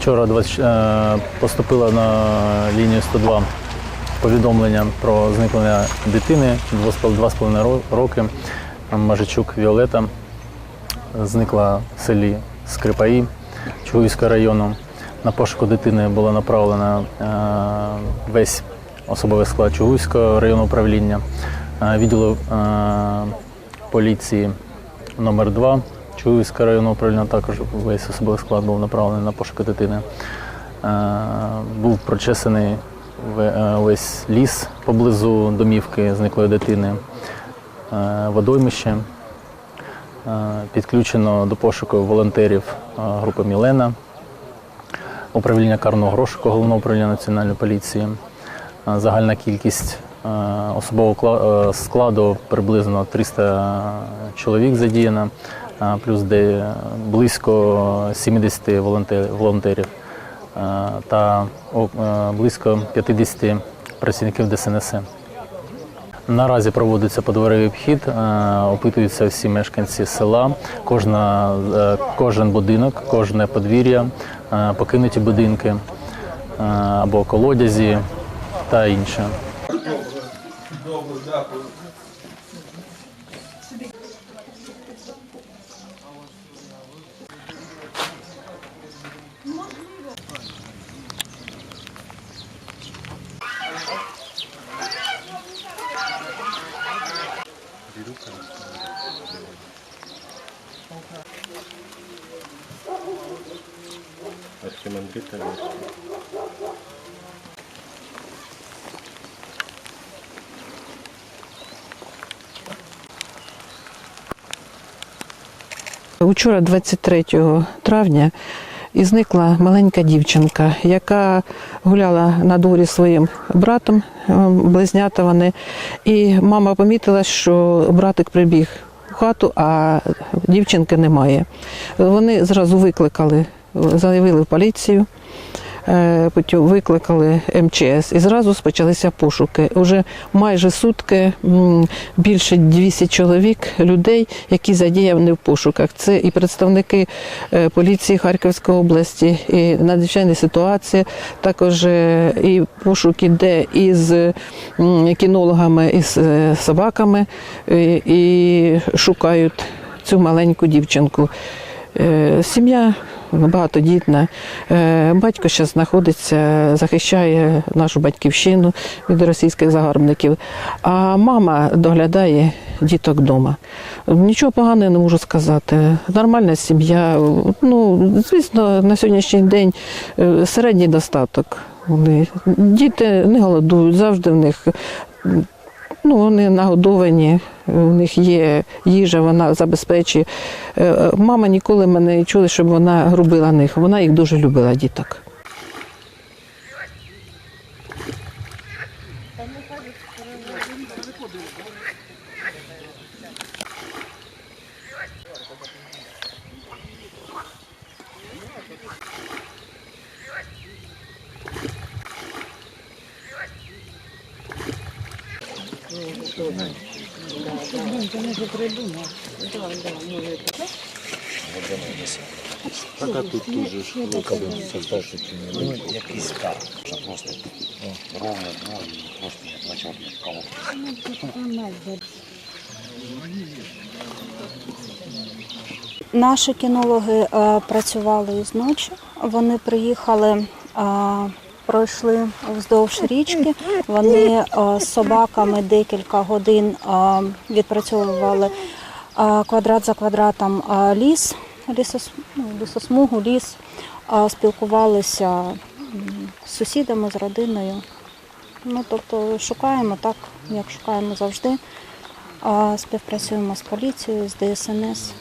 Вчора 20, е, поступило на лінію 102 повідомлення про зникнення дитини 2,5 роки. Мажичук Віолета зникла в селі Скрипаї Чугуївського району. На пошуку дитини було направлено е, весь особовий склад Чугуївського районного управління, е, відділу поліції номер 2 Чугуївського районного управління також весь особовий склад був направлений на пошуки дитини. Е, Був прочесаний ве- е, весь ліс поблизу домівки зниклої дитини, е, водоймище. Підключено до пошуку волонтерів групи Мілена, управління карного розшуку головного управління національної поліції. Загальна кількість особового складу приблизно 300 чоловік задіяна, плюс де близько 70 волонтер- волонтерів та близько 50 працівників ДСНС. Наразі проводиться подворовий обхід, опитуються всі мешканці села, кожна, е, кожен будинок, кожне подвір'я, покинуті будинки або колодязі та інше. Архимандрит Андрей. Учора, 23 травня, і зникла маленька дівчинка, яка гуляла на дворі своїм братом, е, близнята вони. І мама помітила, що братик прибіг в хату, а дівчинки немає. Вони зразу викликали, заявили в поліцію. Е, викликали МЧС і зразу почалися пошуки. Уже майже сутки більше 200 чоловік, людей, які задіяні в пошуках. Це і представники е, поліції Харківської області, і надзвичайні ситуації. Також е, і пошук іде із кінологами, із собаками, і шукають цю маленьку дівчинку. Е, Сім'я багатодітна. Е, Батько зараз знаходиться, захищає нашу батьківщину від російських загарбників, а мама доглядає діток вдома. Нічого поганого не можу сказати. Нормальна сім'я. Ну, звісно, на сьогоднішній день е, середній достаток. Діти не голодують, завжди в них Ну, вони нагодовані, у них є їжа, вона забезпечує. Е, е, Мама ніколи мене не чули, щоб вона грубила них. Вона їх дуже любила, діток. Так а тут тоже ж Ну, якийсь кар, що просто ровно, ну і просто на чорний колок. Наші кінологи е, працювали із ночі. Вони приїхали, е, пройшли вздовж річки. Вони е, з собаками декілька годин е, відпрацьовували е, квадрат за квадратом ліс, ну, лісосмугу, ліс, спілкувалися з сусідами, з родиною. Ну, тобто шукаємо так, як шукаємо завжди. Співпрацюємо з поліцією, з ДСНС.